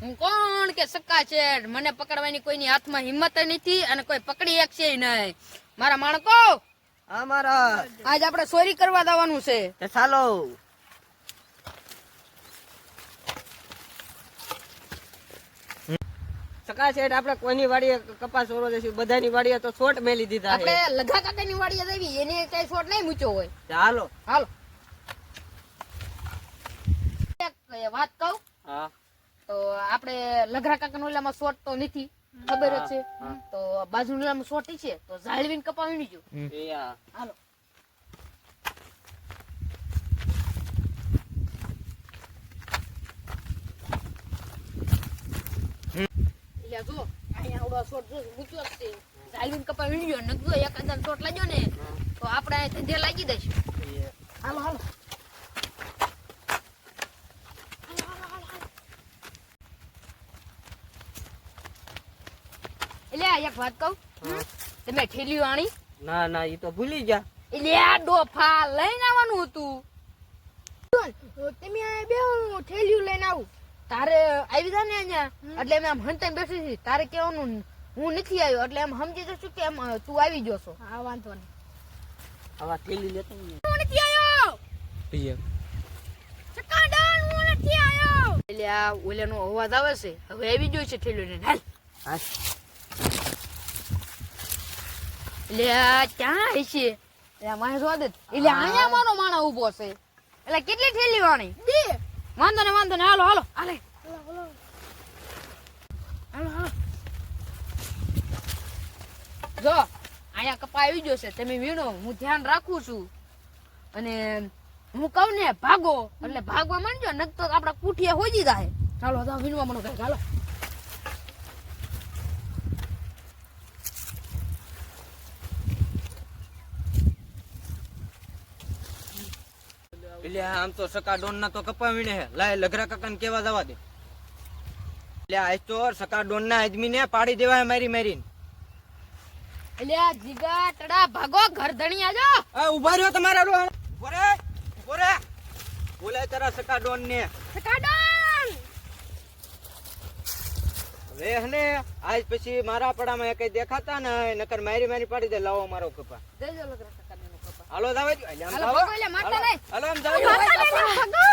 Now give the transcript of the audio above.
હું કોણ કે સક્કા છે? મને પકડવાની કોઈની હાથમાં હિંમત નથી અને કોઈ પકડી શકશે નહીં. મારા માણકો અમારા આજ આપણે ચોરી કરવા જવાનું છે. તે ચાલો. સકા શેઠ આપણે કોઈની વાડીએ કપાસ ઓરો દેશું બધાની વાડીએ તો છોટ મેલી દીધા આપણે લઘા કાકાની વાડીએ જવી એને કઈ શોટ નહીં મૂચ્યો હોય. ચાલો. હાલો. વાત કહું હા આપણે લઘરા કાકા ઓલામાં શોર્ટ તો નથી ખબર જ છે. તો બાજુ ઓલામાં શોટ છે તો જાળવીને કપાવી જો. એ હાલો. જો અહીંયા આવડો શોટ જો મૂક્યો જ છે. જાળવીને કપાવી ગયો ને જો એક અંદર શોટ લાગ્યો ને તો આપણે અહીંયા ધંધે લાગી દઈશું હાલો હાલો. એટલે એક વાત કહું. તમે ઠેલીઓ આણી? ના ના એ તો ભૂલી ગયા. એટલે આ ડોફા લઈને આવવાનું હતું. તમે આ બે ઠેલિયું લઈને આવું. તારે આવી જા ને અહીંયા. એટલે આમ હંતાઈ બેસી તારે કેવાનું હું નથી આવ્યો. એટલે એમ સમજી જશું કે એમ તું આવી જશો. છો હા વાંધો નહીં. આવા થેલી લેતો હું. નથી આવ્યો. ચકાડન હું નથી આવ્યો. એટલે આ ઓલાનો અવાજ આવે છે. હવે આવી જોઈ છે ઠેલિયો હાલ. હા. એટલે ક્યાં હશે એટલે અહીંયા મારો માણસ ઊભો છે. એટલે કેટલી ઠેલી વાણી? બે. વાંધો ને વાંધો ને. હાલો હાલો. હાલે. હાલો હાલો. જો અહીંયા કપા આવી ગયો છે. તમે વીણો હું ધ્યાન રાખું છું. અને હું કહું ને ભાગો. એટલે ભાગવા માંડજો નક તો આપડા કુઠિયા હોજી જાય. ચાલો તો વીણવા માંડો કઈ હાલો. એટલે આમ તો સકા ડોન ના તો કપાવીને હે. લાય લગરા કાકા ને કેવા જવા દે. એટલે આજ તો સકા ડોન ના આદમી ને પાડી દેવાય મારી મારીને. એટલે જીગા ટડા ભાગો ઘર ધણી આજો. આ ઊભા રહ્યો તમારા રો. બોરે બોરે બોલે તારા સકા ડોન ને સકાડન! હવે હને આજ પછી મારા પડામાં કઈ દેખાતા ને નકર મારી મારી પાડી દે લાવો મારો કપા. દેજો લગરા કાકા હાલો જાવા. હાલો આમ જાવા